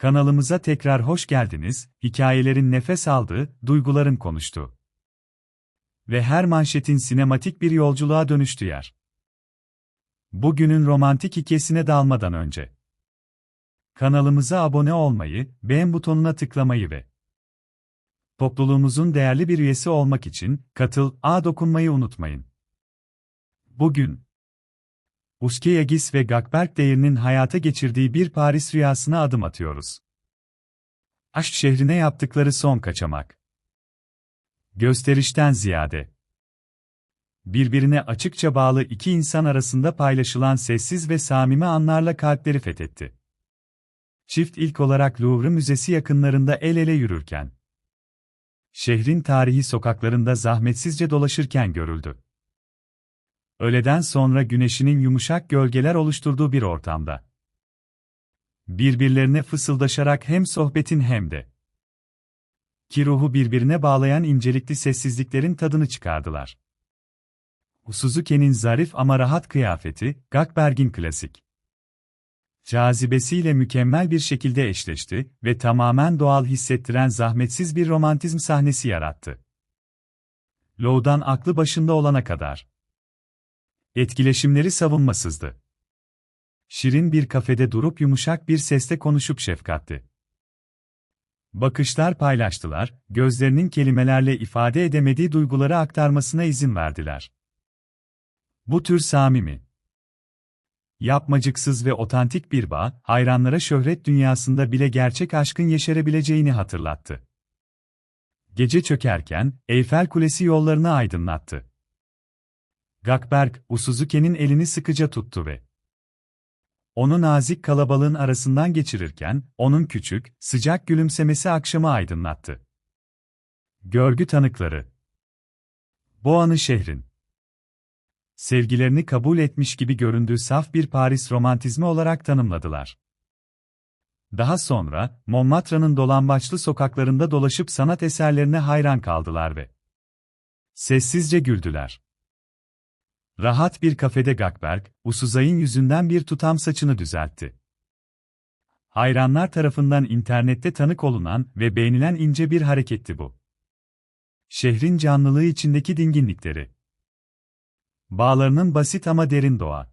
Kanalımıza tekrar hoş geldiniz. Hikayelerin nefes aldığı, duyguların konuştuğu. Ve her manşetin sinematik bir yolculuğa dönüştü yer. Bugünün romantik hikayesine dalmadan önce kanalımıza abone olmayı, beğen butonuna tıklamayı ve topluluğumuzun değerli bir üyesi olmak için katıl a dokunmayı unutmayın. Bugün Yagis ve Gakberk Değir'in hayata geçirdiği bir Paris rüyasına adım atıyoruz. Aşk şehrine yaptıkları son kaçamak. Gösterişten ziyade. Birbirine açıkça bağlı iki insan arasında paylaşılan sessiz ve samimi anlarla kalpleri fethetti. Çift ilk olarak Louvre Müzesi yakınlarında el ele yürürken, şehrin tarihi sokaklarında zahmetsizce dolaşırken görüldü. Öğleden sonra güneşinin yumuşak gölgeler oluşturduğu bir ortamda. Birbirlerine fısıldaşarak hem sohbetin hem de ki ruhu birbirine bağlayan incelikli sessizliklerin tadını çıkardılar. Suzuki'nin zarif ama rahat kıyafeti, Gakberg'in klasik cazibesiyle mükemmel bir şekilde eşleşti ve tamamen doğal hissettiren zahmetsiz bir romantizm sahnesi yarattı. Low'dan aklı başında olana kadar. Etkileşimleri savunmasızdı. Şirin bir kafede durup yumuşak bir sesle konuşup şefkatti. Bakışlar paylaştılar, gözlerinin kelimelerle ifade edemediği duyguları aktarmasına izin verdiler. Bu tür samimi, yapmacıksız ve otantik bir bağ, hayranlara şöhret dünyasında bile gerçek aşkın yeşerebileceğini hatırlattı. Gece çökerken, Eyfel Kulesi yollarını aydınlattı. Gakberg, Usuzuke'nin elini sıkıca tuttu ve onu nazik kalabalığın arasından geçirirken, onun küçük, sıcak gülümsemesi akşamı aydınlattı. Görgü tanıkları Bu anı şehrin sevgilerini kabul etmiş gibi göründüğü saf bir Paris romantizmi olarak tanımladılar. Daha sonra, Montmartre'nin dolambaçlı sokaklarında dolaşıp sanat eserlerine hayran kaldılar ve sessizce güldüler. Rahat bir kafede Gakberg, Usuzay'ın yüzünden bir tutam saçını düzeltti. Hayranlar tarafından internette tanık olunan ve beğenilen ince bir hareketti bu. Şehrin canlılığı içindeki dinginlikleri. Bağlarının basit ama derin doğa.